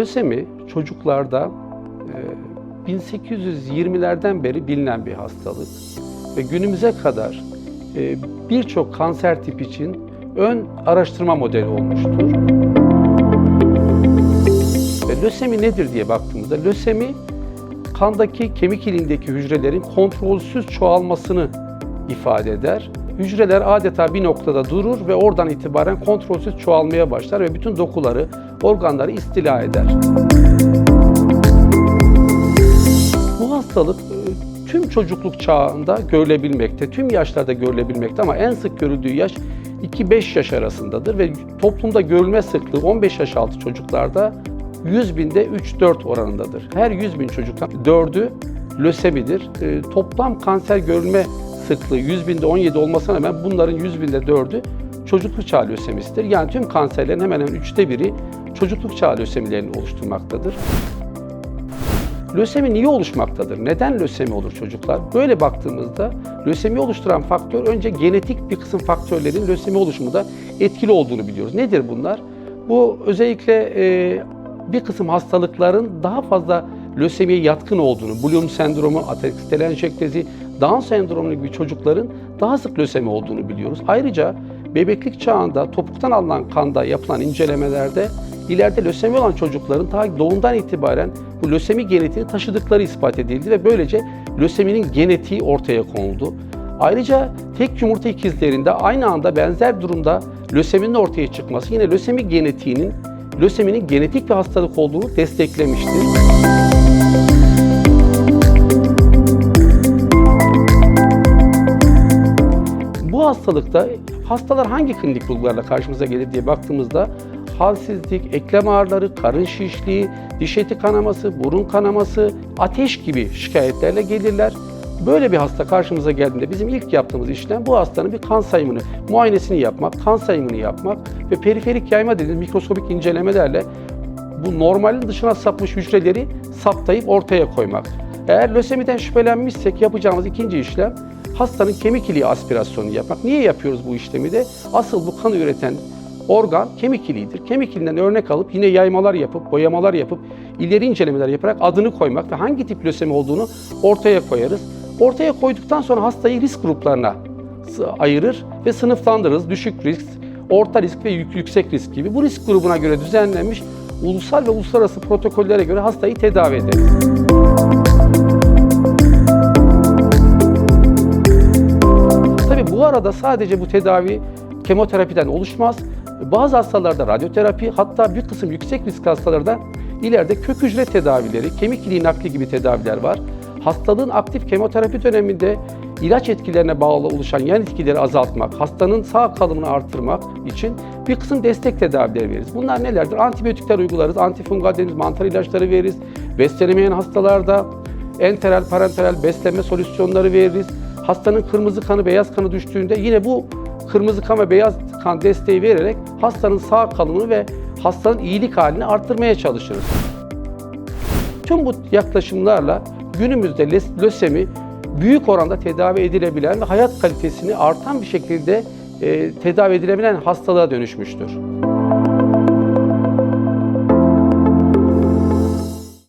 Lösemi çocuklarda e, 1820'lerden beri bilinen bir hastalık ve günümüze kadar e, birçok kanser tip için ön araştırma modeli olmuştur. Lösemi nedir diye baktığımızda lösemi kandaki kemik iliğindeki hücrelerin kontrolsüz çoğalmasını ifade eder. Hücreler adeta bir noktada durur ve oradan itibaren kontrolsüz çoğalmaya başlar ve bütün dokuları, organları istila eder. Bu hastalık e, tüm çocukluk çağında görülebilmekte, tüm yaşlarda görülebilmekte ama en sık görüldüğü yaş 2-5 yaş arasındadır ve toplumda görülme sıklığı 15 yaş altı çocuklarda 100 binde 3-4 oranındadır. Her 100 bin çocuktan 4'ü lösemidir. E, toplam kanser görülme sıklığı 100 binde 17 olmasına rağmen bunların 100 binde 4'ü çocukluk çağı lösemisidir. Yani tüm kanserlerin hemen hemen üçte biri çocukluk çağı lösemilerini oluşturmaktadır. Lösemi niye oluşmaktadır? Neden lösemi olur çocuklar? Böyle baktığımızda lösemi oluşturan faktör önce genetik bir kısım faktörlerin lösemi oluşumunda etkili olduğunu biliyoruz. Nedir bunlar? Bu özellikle e, bir kısım hastalıkların daha fazla lösemiye yatkın olduğunu, Bloom sendromu, ataksik telanjektezi, Down sendromu gibi çocukların daha sık lösemi olduğunu biliyoruz. Ayrıca bebeklik çağında topuktan alınan kanda yapılan incelemelerde ileride lösemi olan çocukların ta doğumdan itibaren bu lösemi genetiğini taşıdıkları ispat edildi ve böylece löseminin genetiği ortaya konuldu. Ayrıca tek yumurta ikizlerinde aynı anda benzer durumda löseminin ortaya çıkması yine lösemi genetiğinin löseminin genetik bir hastalık olduğunu desteklemiştir. Bu hastalıkta hastalar hangi klinik bulgularla karşımıza gelir diye baktığımızda halsizlik, eklem ağrıları, karın şişliği, diş eti kanaması, burun kanaması, ateş gibi şikayetlerle gelirler. Böyle bir hasta karşımıza geldiğinde bizim ilk yaptığımız işlem bu hastanın bir kan sayımını, muayenesini yapmak, kan sayımını yapmak ve periferik yayma dediğimiz mikroskopik incelemelerle bu normalin dışına sapmış hücreleri saptayıp ortaya koymak. Eğer lösemiden şüphelenmişsek yapacağımız ikinci işlem hastanın kemik iliği aspirasyonu yapmak. Niye yapıyoruz bu işlemi de? Asıl bu kanı üreten organ kemik iliğidir. Kemik iliğinden örnek alıp yine yaymalar yapıp, boyamalar yapıp, ileri incelemeler yaparak adını koymak ve hangi tip lösemi olduğunu ortaya koyarız. Ortaya koyduktan sonra hastayı risk gruplarına ayırır ve sınıflandırırız. Düşük risk, orta risk ve yüksek risk gibi. Bu risk grubuna göre düzenlenmiş ulusal ve uluslararası protokollere göre hastayı tedavi ederiz. Tabii bu arada sadece bu tedavi kemoterapiden oluşmaz. Bazı hastalarda radyoterapi hatta bir kısım yüksek risk hastalarda ileride kök hücre tedavileri, kemik iliği nakli gibi tedaviler var. Hastalığın aktif kemoterapi döneminde ilaç etkilerine bağlı oluşan yan etkileri azaltmak, hastanın sağ kalımını artırmak için bir kısım destek tedavileri veririz. Bunlar nelerdir? Antibiyotikler uygularız, antifungal dediğimiz mantar ilaçları veririz. Beslenemeyen hastalarda enteral, parenteral besleme solüsyonları veririz. Hastanın kırmızı kanı, beyaz kanı düştüğünde yine bu kırmızı kan ve beyaz kan desteği vererek hastanın sağ kalımını ve hastanın iyilik halini arttırmaya çalışırız. Tüm bu yaklaşımlarla günümüzde lösemi büyük oranda tedavi edilebilen ve hayat kalitesini artan bir şekilde e, tedavi edilebilen hastalığa dönüşmüştür.